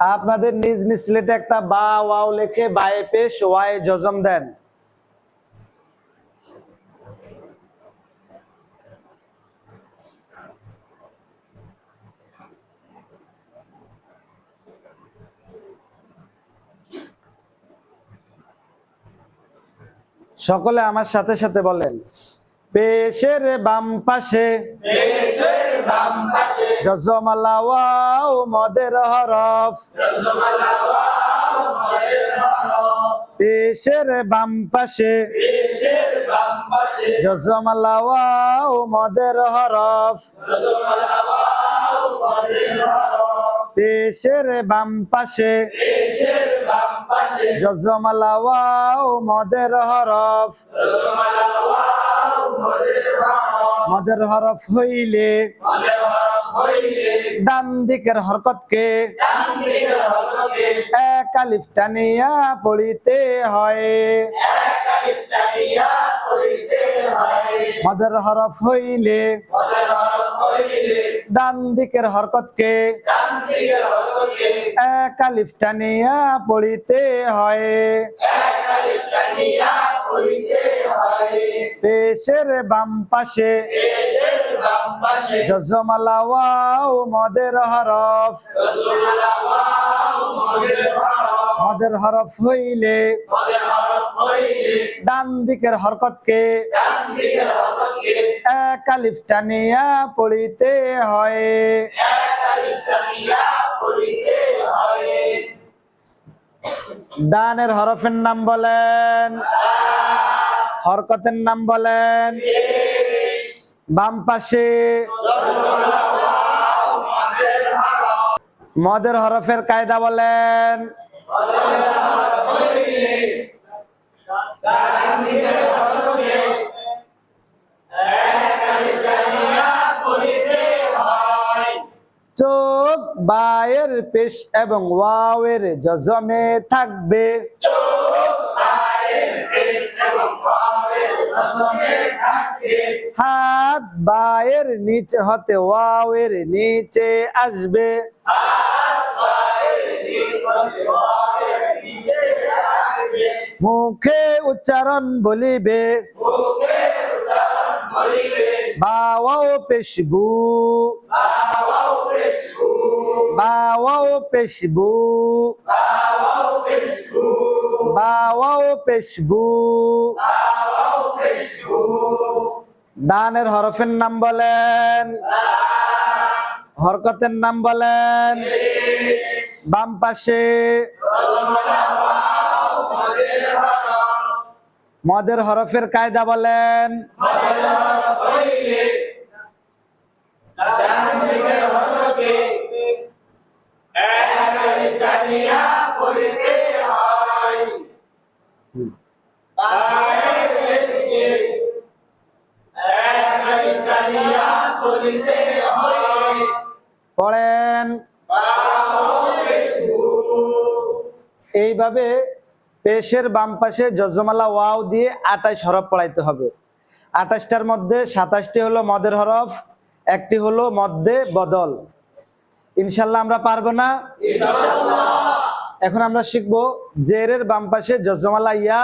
আপনাদের নিজ নিজ স্লেটে একটা বা, ওয়াও লেখে বায়ে পেশ, ওয়াই জজম দেন। সকলে আমার সাথে সাথে বলেন। পেশের বাম পাশে। জজমালা ওয়াও মদের হরফ। পেশের বাম পাশে। জজমালা ওয়াও মদের হরফ। পেশের বাম পাশে। জজমালা ওয়াও মদের হরফ। মদের হরফ হইলে ডান দিকের হরকতকে এক পড়িতে হয়। মদের হরফ হইলে ডান দিকের হরকতকে এক আলিফ পড়িতে হয়। পেশের বাম পাশে। জজমালা ওয়াও মদের হরফ। মদের হরফ। হইলে ডান দিকের হরকতকে এক আলিফ টানিয়া পড়িতে হয়। ডানের হরফের নাম বলেন হরকতের নাম বলেন। বাম পাশে মদের হরফের কায়দা বলেন। চোখ বায়ের পেশ এবং ওয়াওয়ের জজমে থাকবে। হাত বায়ের নিচে হতে ওয়াওয়ের নিচে আসবে। মুখে উচ্চারণ বলিবে। বাওয়াও পেশবু। বাওয়াও পেশবু। বাওয়াও পেশবু। ডানের হরফের নাম বলেন। হরকতের নাম বলেন। বাম পাশে মদের হরফের কায়দা বলেন। পড়েন। এইভাবে পেশের বাম পাশে যজমালা ওয়াও দিয়ে আঠাশ হরফ পড়াইতে হবে। আঠাশটার মধ্যে সাতাশটি হলো মদের হরফ একটি হলো মধ্যে বদল। ইনশাল্লাহ আমরা পারব না? এখন আমরা শিখব জেরের বাম পাশে যজমালা ইয়া